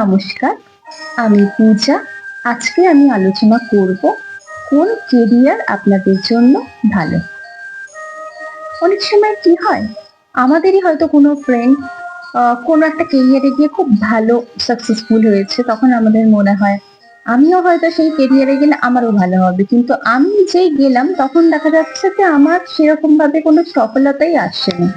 নমস্কার, আমি পূজা। আজকে আমি আলোচনা করব কোন কেরিয়ার আপনাদের জন্য ভালো। অনেক সময় কি হয়, আমাদেরই হয়তো কোনো ফ্রেন্ড কোনো একটা কেরিয়ারে গিয়ে খুব ভালো সাকসেসফুল হয়েছে, তখন আমাদের মনে হয়, আমিও হয়তো সেই কেরিয়ারে গেলে আমারও ভালো হবে। কিন্তু আমি যেই গেলাম, তখন দেখা যাচ্ছে যে আমার সেরকম ভাবে কোনো সফলতাই আসছে না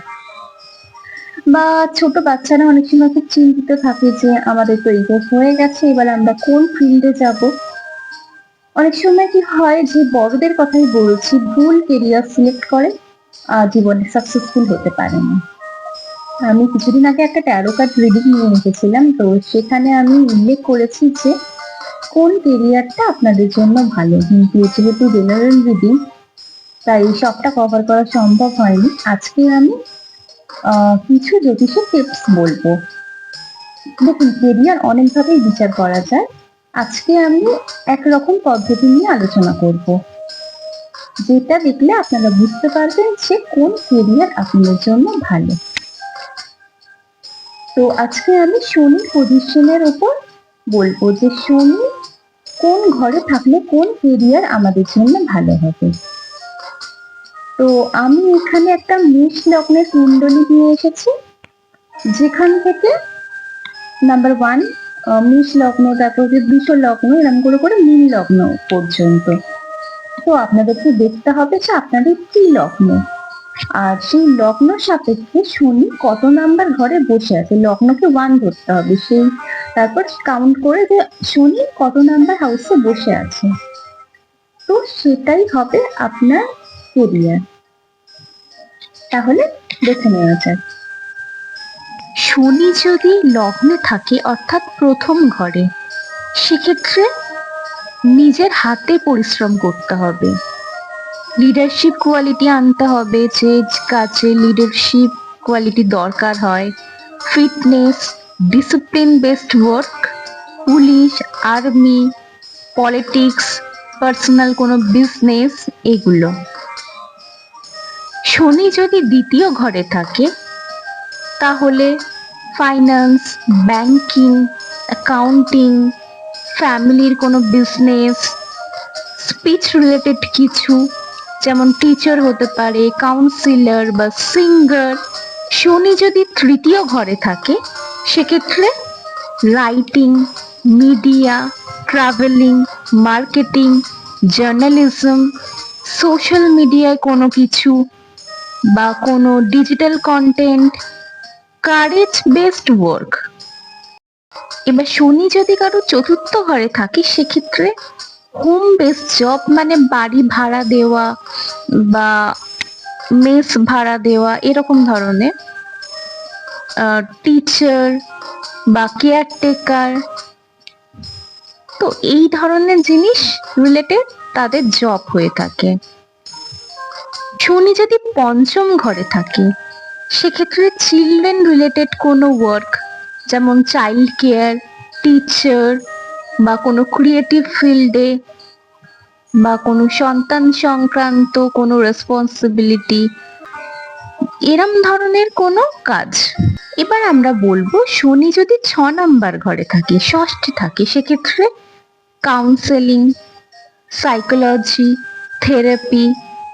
বা ছোট বাচ্চারা অনেক সময় খুব চিন্তিত থাকে যে আমাদের তো বয়স হয়ে গেছে, এবার আমরা কোন ফিল্ডে যাব? অনেক সময় কি হয় যে বড়দের কথাই বলছি, ভুল কেরিয়ার সিলেক্ট করে জীবনে সাকসেসফুল হতে পারে না। আমি কিছুদিন আগে একটা ট্যারো কার্ড রিডিং নিয়ে এসেছিলাম, তো সেখানে আমি উল্লেখ করেছি যে কোন কেরিয়ারটা আপনাদের জন্য ভালো। কিন্তু যেহেতু জেনারেল রিডিং তাই সবটা কভার করা সম্ভব হয়নি। আজকে আমি কিছু জ্যোতিষের টিপস বলব। দেখুন, কেরিয়ার অনেকভাবেই বিচার করা যায়। আজকে আমি একরকম পদ্ধতি নিয়ে আলোচনা করব। যেটা দেখলে আপনারা বুঝতে পারবেন যে কোন কেরিয়ার আপনাদের জন্য ভালো। তো আজকে আমি শনি পজিশনের উপর বলব যে শনি কোন ঘরে থাকলে কোন কেরিয়ার আমাদের জন্য ভালো হবে। তো আমি এখানে একটা মেষ লগ্নের কুণ্ডলী নিয়ে এসেছি। যেখান থেকে নাম্বার ওয়ান মেষ লগ্ন, তারপর যে বৃষ লগ্ন এরকম করে করে মীন লগ্ন পর্যন্ত। তো আপনাদেরকে দেখতে হবে যে আপনাদের কি লগ্ন। আর সেই লগ্ন সাপেক্ষে শনি কত নাম্বার ঘরে বসে আছে? লগ্নকে ওয়ান ধরতে হবে। সেই তারপর কাউন্ট করে যে শনি কত নাম্বার হাউসে বসে আছে। তো সেটাই হবে আপনার কেরিয়ার তাহলে দেখে নেওয়া যাক। শনি যদি লগ্নে থাকে, অর্থাৎ প্রথম ঘরে, সেক্ষেত্রে নিজের হাতে পরিশ্রম করতে হবে। লিডারশিপ কোয়ালিটি আনতে হবে, যে কাজে লিডারশিপ কোয়ালিটি দরকার হয়। Fitness discipline based work police army politics personal কোনো বিজনেস এগুলো। শনি যদি দ্বিতীয় ঘরে থাকে, তাহলে ফাইন্যান্স ব্যাংকিং অ্যাকাউন্টিং ফ্যামিলির কোনো বিজনেস স্পিচ রিলেটেড কিছু, যেমন টিচার হতে পারে কাউন্সিলর বা সিঙ্গার শনি যদি তৃতীয় ঘরে থাকে, সেক্ষেত্রে writing media travelling marketing journalism social মিডিয়ায় কোনো কিছু বা কোনো digital content courage based work এবার শনি যদি কারও চতুর্থ ঘরে থাকে, সেক্ষেত্রে হোম বেস জব মানে বাড়ি ভাড়া দেওয়া বা মেস ভাড়া দেওয়া, এরকম ধরনের টিচার বা কেয়ারটেকার তো এই ধরনের জিনিস রিলেটেড তাদের জব হয়ে থাকে। শনি যদি পঞ্চম ঘরে থাকে, সেক্ষেত্রে চিলড্রেন রিলেটেড কোনো ওয়ার্ক যেমন চাইল্ড কেয়ার টিচার বা কোনো ক্রিয়েটিভ ফিল্ডে বা কোনো সন্তান সংক্রান্ত কোনো রেসপন্সিবিলিটি এরম ধরনের কোনো কাজ। এবার আমরা বলব, শনি যদি ছ নাম্বার ঘরে থাকে, ষষ্ঠে থাকে, সেক্ষেত্রে counselling psychology therapy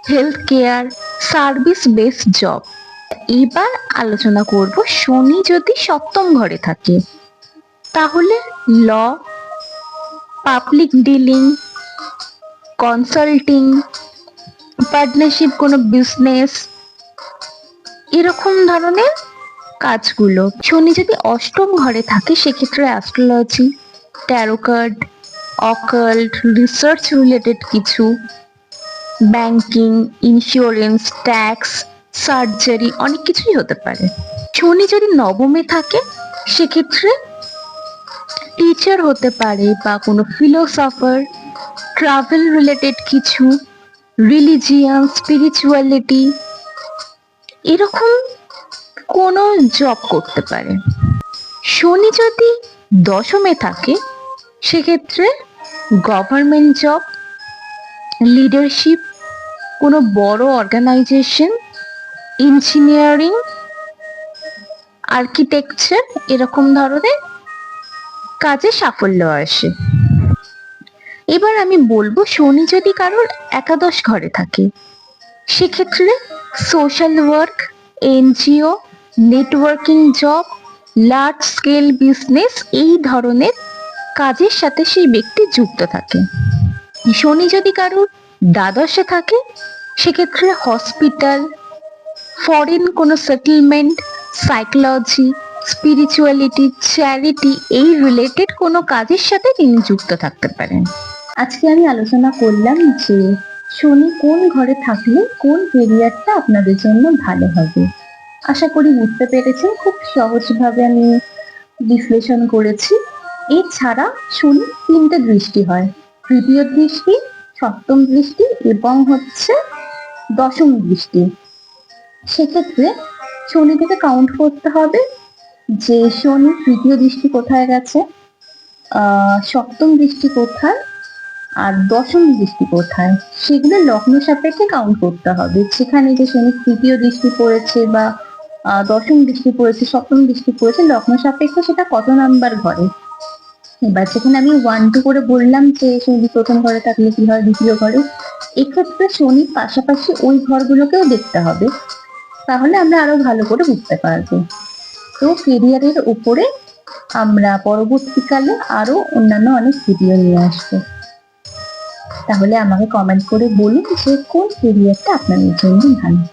health care service base job এবার আলোচনা করব শনি যদি সপ্তম ঘরে থাকে, তাহলে law public dealing consulting partnership কোনো বিজনেস এরকম ধরনের কাজগুলো। শনি যদি অষ্টম ঘরে থাকে, সেক্ষেত্রে astrology tarot card occult research related কিছু ব্যাংকিং ইন্স্যুরেন্স ট্যাক্স সার্জারি অনেক কিছুই হতে পারে। শনি যদি নবমে থাকে, সেক্ষেত্রে টিচার হতে পারে বা কোনো ফিলোসফার ট্রাভেল রিলেটেড কিছু রিলিজিয়ান স্পিরিচুয়ালিটি এরকম কোনো জব করতে পারে। শনি যদি দশমে থাকে, সেক্ষেত্রে গভর্নমেন্ট জব লিডারশিপ কোনো বড় অর্গানাইজেশন ইঞ্জিনিয়ারিং আর্কিটেকচার এরকম ধরনের কাজে সাফল্য আসে। এবার আমি বলব, শনি যদি কারোর একাদশ ঘরে থাকে, সেক্ষেত্রে social work NGO networking job large scale business এই ধরনের কাজের সাথে সেই ব্যক্তি যুক্ত থাকে। শনি যদি কারোর দ্বাদশে থাকে সেক্ষেত্রে হসপিটাল ফরেন কোনো সেটেলমেন্ট সাইকোলজি স্পিরিচুয়ালিটি চ্যারিটি এই রিলেটেড কোনো কাজের সাথে তিনি যুক্ত থাকতে পারেন। আজকে আমি আলোচনা করলাম যে শনি কোন ঘরে থাকলে কোন কেরিয়ারটা আপনাদের জন্য ভালো হবে। আশা করি বুঝতে পেরেছেন, খুব সহজভাবে আমি বিশ্লেষণ করেছি। এছাড়া শনি তিনটে দৃষ্টি হয়, তৃতীয় দৃষ্টি, সপ্তম দৃষ্টি এবং হচ্ছে দশম দৃষ্টি। সেক্ষেত্রে শনি থেকে কাউন্ট করতে হবে যে শনি তৃতীয় দৃষ্টি কোথায় গেছে সপ্তম দৃষ্টি কোথায় আর দশম দৃষ্টি কোথায়। সেগুলো লগ্ন সাপেক্ষে কাউন্ট করতে হবে। সেখানে যে শনি তৃতীয় দৃষ্টি পড়েছে বা দশম দৃষ্টি পড়েছে, সপ্তম দৃষ্টি পড়েছে, লগ্ন সাপেক্ষে সেটা কত নাম্বার ঘরে? এবার সেখানে আমি ওয়ান টু করে বললাম যে শনি প্রথম ঘরে থাকলে কি হয়, দ্বিতীয় ঘরে এক্ষেত্রে শনির পাশাপাশি ওই ঘরগুলোকেও দেখতে হবে। তাহলে আমরা আরও ভালো করে বুঝতে পারব। তো কেরিয়ারের উপরে আমরা পরবর্তীকালে আরও অন্যান্য অনেক ভিডিও নিয়ে আসব। তাহলে আমাকে কমেন্ট করে বলুন যে কোন কেরিয়ারটা আপনাদের জন্য ভালো।